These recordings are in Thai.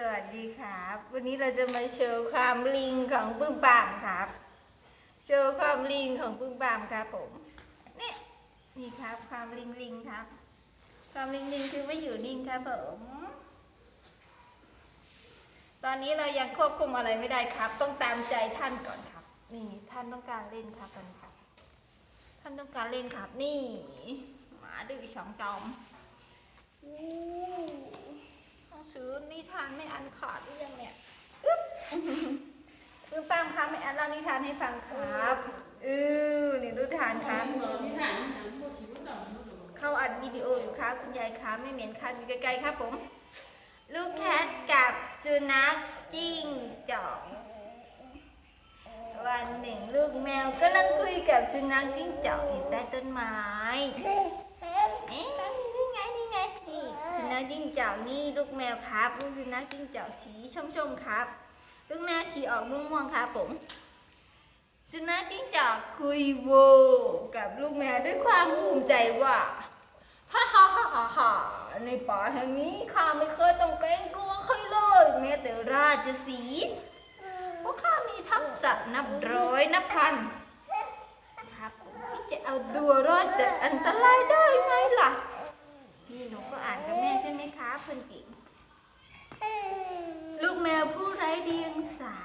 สวัสดีครับ วันนี้เราจะมาโชว์ความลิงของปึ้งปามครับ โชว์ความลิงของปึ้งปามครับผม นี่นี่ครับความลิงลิงครับ ความลิงลิงคือไม่อยู่นิ่งครับผม ตอนนี้เรายังควบคุมอะไรไม่ได้ครับ ต้องตามใจท่านก่อนครับ นี่ท่านต้องการเล่นครับตอนนี้ครับ ท่านต้องการเล่นครับ นี่ หมาดื้อสองจอมอู้านไม่อันขาดหรือยังเนี่ยอึ๊บอึ๊บปังครับไม่อันเล่านิทานให้ฟังครับอือนี่นิทานครับเข้าอัดวิดีโออยู่ครับคุณยายครับไม่เหม็นครับอยู่ไกลๆครับผม ลูกแคทกับสุนัขจิ้งจอกวันหนึ่งลูกแมวกำลังคุยกับสุนัขจิ้งจอกอยู่ใต้ต้นไม้เอ๊ะนี่ไงนี่ไงนี่สุ นัขจิ้งจอกนี่ลูกแมวครับลูกสุนัขจิ้งจอกสีส้มๆครับ ลูกแมวสีออกม่วงๆครับผมสุนัขจิ้งจอกคุยโวกับลูกแมวด้วยความภูมิใจว่าฮ่าฮ่าฮ่าฮ่าในป่าแห่งนี้ข้าไม่เคยต้องเกรงกลัวใครเลยแม้แต่ราชสีเพราะข้ามีทักษะนับร้อยนับพันครับที่จะเอาตัวรอดจากอันตรายได้ไงล่ะ นี่หนูก็อ่านกับแม่ใช่ไหมคะเก่ง ลูกแมวผู้ไร้เดียงสา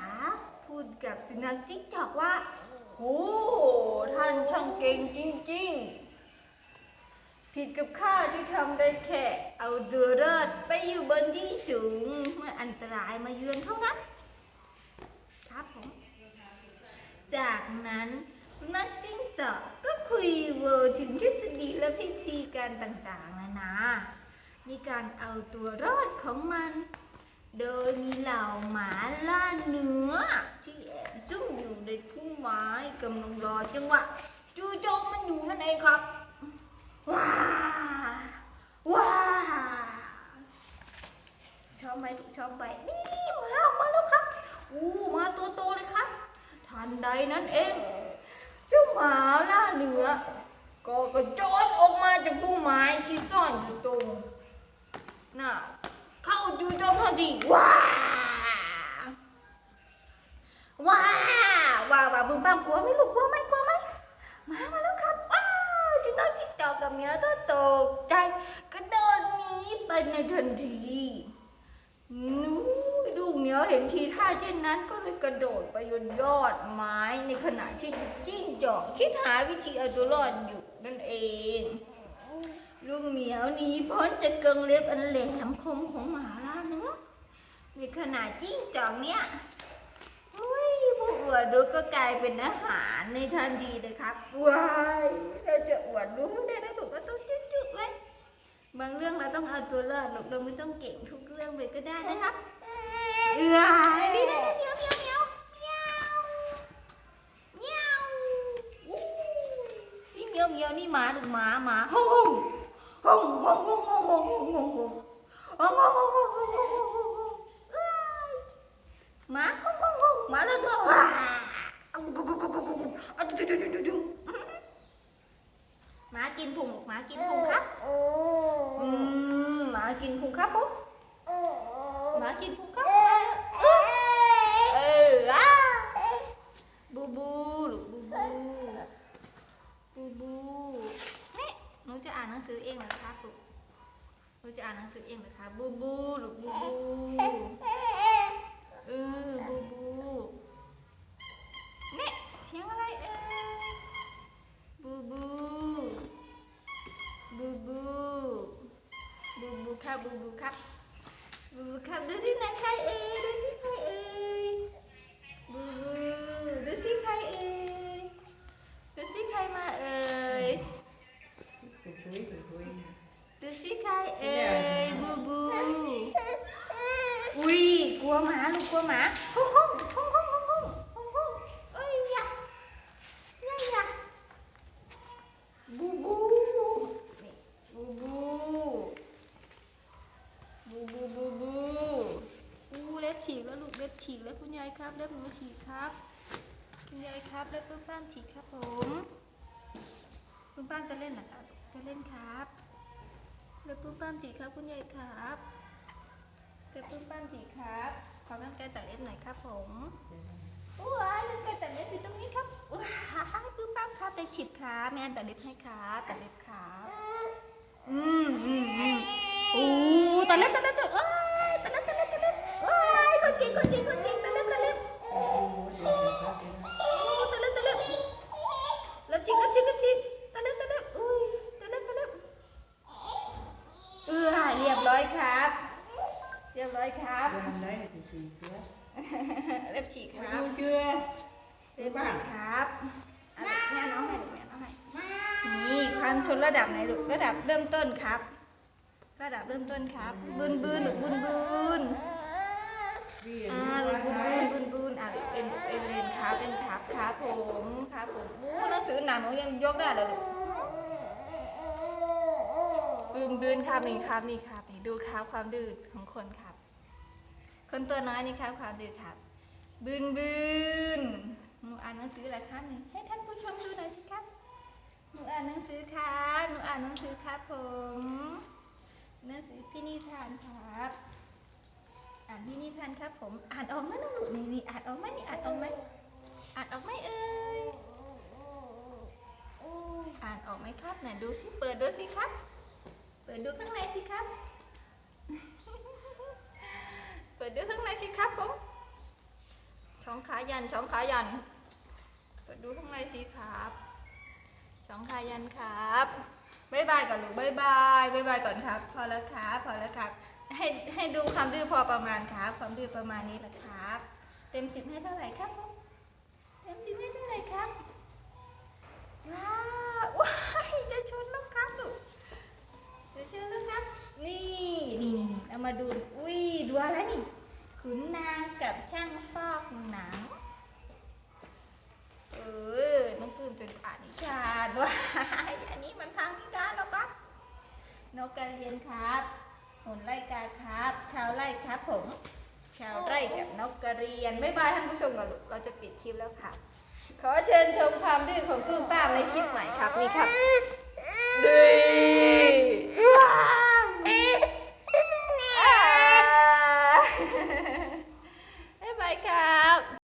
พูดกับสุนัขจิ้งจอกว่าโอ้ท่านช่างเก่งจริง ๆ ผิดกับข้าที่ทำได้แค่เอาเดือรอดไปอยู่บนที่สูง เมื่ออันตรายมาเยือนเท่านั้น ครับผม จากนั้นสุนัขจิ้งจอกก็คุยเวอร์ถึงทฤษฎีและพิธีการต่างๆนานา ในการเอาตัวรอดของมัน โดยมีเหล่าหมาล่าเนื้อ ที่แอบซุ่มอยู่ในพุ่มไม้กำลังรอจังหวะจู่โจมมันอยู่นั่นเองครับ ว้าว้าชอบไหมชอบไหมนี่มาออกมาแล้วครับอู้มาตัวโตเลยครับ ทันใดนั้นเองเจ้าหมาล่าเนื้อก็กระโจนออกมาจากพุ่มไม้ที่ซ่อนอยู่ต รงน่ะเข้าจู่โจมทันทีว้าว้าว้าว้าบึ้มบ้ามกลัวไหมลูกกลัวไหมกลัวไหมมามาแล้วครับ ว้าวที่น้องจิ๊กจอกกับเหมียวก็ตกใจกระโดดหนีไปในทันทีนู้ดูเหมียวเห็นทีท่าเช่นนั้นก็เลยกระโดดไปยนยอดไม้ในขณะที่จิ้งจอกคิดหาวิธีเอาตัวรอดอยู่นั่นเอง ลูกเหมียวนี้พ้นจะเกิงเล็บอันแหลมคมของหมาล่าเนื้ในขณะจิ้งจอกเนี้ยอุ้ยผู้อวดรู้ก็กลายเป็นอาหารในทันทีเลยครับว้ายเราจะอวดรู้ไม่ได้นะลูกเราต้องจุ๊บๆไว้บางเรื่องเราต้องเอาตัวรอดลูกเราไม่ต้องเก่งทุกเรื่องไปก็ได้นะครับเอือนี่นี่นี่เมียวเมียวเมียวเมียวเมียวนี่เมียวเมียวนี่หมาหรือหมาหมาฮู้ má má lên nữa má kim phùng một má kim phùng khắp. Má kim phùng khắp. bố má kim phùng bu bu khắp bu bu khắp đứa xin nàng khai ê đứa xin khai ê bu bu đứa xin khai ê đứa xin khai mà ơi đứa xin khai ê bu bu ui cua má luôn cua má. Không không không không. บูบูบูบูอู้เล็บฉีกแล้วลูกเล็บฉีกแล้วคุณยายครับเล็บหนูฉีกครับ คุณยายครับเล็บป้ป้าฉีกครับผมคุณป้าจะเล่นเหรอครับจะเล่นครับเล็บป้ป้าฉีกครับคุณยายครับเกิดปื้มป้ามจีครับขอกำลังใจตัดเล็บหน่อยครับผมว้ายกำลังใจตัดเล็บอยู่ตรงนี้ครับว้ายปื้มป้ามครับได้ฉิดครับแม่อันตัดเล็บให้ครับตัดเล็บครับอืมอืมอืมโอ้ ตัดเล็บตัดเล็บตัดเอ้ยตัดเล็บตัดเล็บตัดเล็บว้ยคนเก่งคนเก่งคนเก่งตัดเล็บตัดเล็บโอ้ตัดเล็บตัดเล็บเล็บจริงเล็บจริงเล็บจริงตัดเล็บตัดเล็บอุ้ยตัดเล็บตัดเล็บเออเรียบร้อยครับ เรียบร้อยครับเล็บฉีกครับเล็บฉีกครับเอาแม่น้องให้ลูกแม่น้องให้นี่ความชนระดับไหนลูกระดับเริ่มต้นครับ ระดับเริ่มต้นครับบืนบืนลูกบืนบืนอ่าลูกบืนบืนบืนบืนอ่าลูกเอ็นเอ็นเลนครับเอ็นครับครับผมครับผมโอ้หนังสือหนังหนูยังยกได้เลยลูกบืนบืนครับนี่ครับนี่ครับนี่ดูครับความดื้อของคนครับ คนตัวน้อยนี่ครับความดื้อครับบืนบืนหนูอ่านหนังสืออะไรครับนี่ให้ท่านผู้ชมดูหน่อยสิครับ หนูอ่านหนังสือครับ หนูอ่านหนังสือครับผม หนังสือพี่นิทานครับ อ่านพี่นิทานครับ ผม อ่านออกไหมน้องลูกนี่นี่อ่านออกไหมนี่อ่านออกไหมอ่านออกไหมเอ่ยอ่านออกไหมครับไหนดูสิเปิดดูสิครับ เปิดดูข้างในสิครับ เปิดดูข้างในสิครับผมช่องขายันช่องขายัน เปิดดูข้างในสิครับช่องขายันครับ บายบายก่อนลูกบายบายบายบายก่อนครับ พอแล้วครับพอแล้วครับ ให้ให้ดูความดื้อพอประมาณครับ ความดื้อประมาณนี้แหละครับ เต็มสิบให้เท่าไหร่ครับเต็มสิบให้เท่าไหร่ครับว้าวว้ายจะชนแล้วครับลูกจะชนแล้วครับ นี่นี่นี่เรามาดูอุ้ยดูอะไรนี่ขุนนางกับช่างฟอกหนังเออน้องปื้มจนอ่านนิทานว้าย นกกระเรียนครับหุ่นไล่กาครับ ชาวไร่ครับผม ชาวไร่กับนกกระเรียน ไม่บายท่านผู้ชมก่อนลูกเราจะปิดคลิปแล้วค่ะ ขอเชิญชมความดื้อของพึ่งป้ามในคลิปใหม่ครับนี่ครับดื้อ